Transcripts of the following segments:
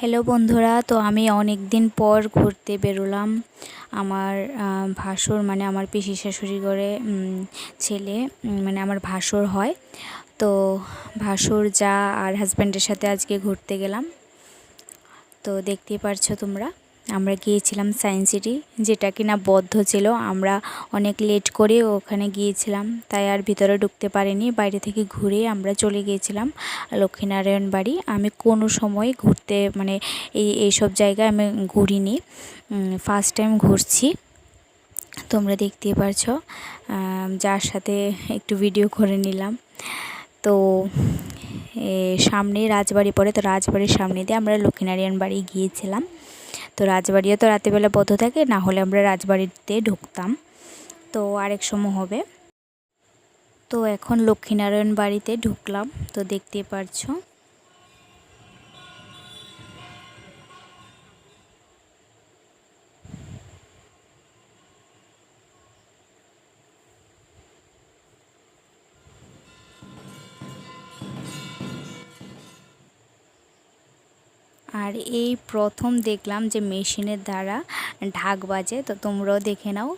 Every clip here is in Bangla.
হ্যালো বন্ধুরা। তো আমি অনেক দিন পর ঘুরতে বেরোলাম। আমার ভাসুর মানে আমার পিসি শাশুড়ি ঘরে ছেলে মানে আমার ভাসুর হয়। তো ভাসুর যা আর হাজব্যান্ডের সাথে আজকে ঘুরতে গেলাম। তো দেখতেই পারছ তোমরা। আমরা গিয়েছিলাম সায়েন্স সিটি, যেটা কিনা বদ্ধ ছিল। আমরা অনেক লেট করে ওখানে গিয়েছিলাম, তাই আর ভিতরে ঢুকতে পারিনি। বাইরে থেকে ঘুরে আমরা চলে গিয়েছিলাম লক্ষ্মীনারায়ণ বাড়ি। আমি কোনো সময় ঘুরতে মানে এই এইসব জায়গায় আমি ঘুরিনি। ফার্স্ট টাইম ঘুরছি। তোমরা দেখতেই পারছ। যার সাথে একটু ভিডিও করে নিলাম। তো সামনে রাজবাড়ি পড়ে, তো রাজবাড়ির সামনে দিয়ে আমরা লক্ষ্মীনারায়ণ বাড়ি গিয়েছিলাম। তো রাজবাড়িও তো রাতেরবেলা বদ্ধ থাকে, না হলে আমরা রাজবাড়িতে ঢুকতাম। তো আরেক সময় হবে। তো এখন লক্ষ্মীনারায়ণ বাড়িতে ঢুকলাম, তো দেখতে পারছ। আর এই প্রথম দেখলাম যে মেশিনের দ্বারা ঢাক বাজে, তো তোমরাও দেখে নাও।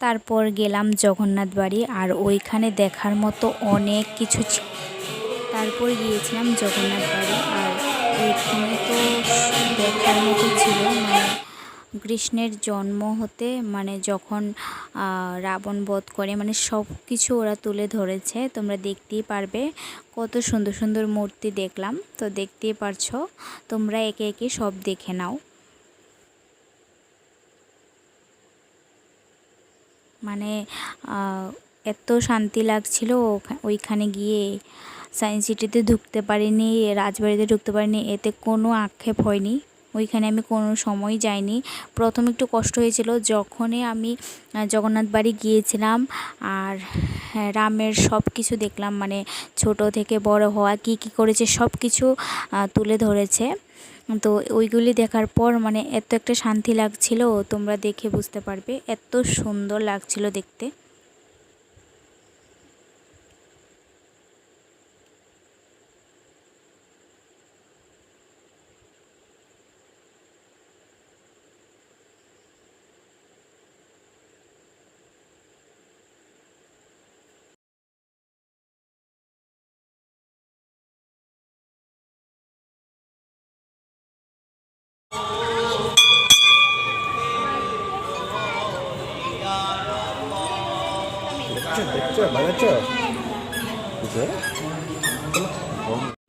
তারপর গেলাম জগন্নাথ বাড়ি, আর ওইখানে দেখার মতো অনেক কিছু ছিল তারপর গিয়েছিলাম জগন্নাথ বাড়ি, আর ওইখানে তো দেখার মতো ছিল মানে কৃষ্ণের জন্ম হতে মানে যখন রাবণ বধ করে মানে সব কিছু ওরা তুলে ধরেছে, তোমরা দেখতেই পারবে। কত সুন্দর সুন্দর মূর্তি দেখলাম। তো দেখতেই পারছ, তোমরা একে একে সব দেখে নাও। মানে এত শান্তি লাগছিল ওইখানে গিয়ে। সায়েন্স সিটিতে ঢুকতে পারিনি, রাজবাড়িতে ঢুকতে পারিনি, এতে কোনো আক্ষেপ হয়নি। ওইখানে আমি কোনো সময় যাইনি। প্রথম একটু কষ্ট হয়েছিল যখনই আমি জগন্নাথ বাড়ি গিয়েছিলাম আর হ্যাঁ, রামের সব কিছু দেখলাম মানে ছোট থেকে বড় হওয়া কি কি করেছে সব কিছু তুলে ধরেছে। তো ওইগুলি দেখার পর মানে এত একটা শান্তি লাগছিল তোমরা দেখে বুঝতে পারবে এত সুন্দর লাগছিল দেখতে। দেখছ দেখছ বানাচ্ছ তো এক-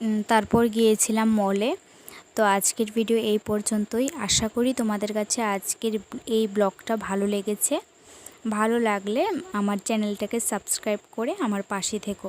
উম, তারপর গিয়েছিলাম মলে। তো আজকের ভিডিও এই পর্যন্তই। আশা করি তোমাদের কাছে আজকের এই ব্লগটা ভালো লেগেছে। ভালো লাগলে আমার চ্যানেলটাকে সাবস্ক্রাইব করে আমার পাশে থেকো।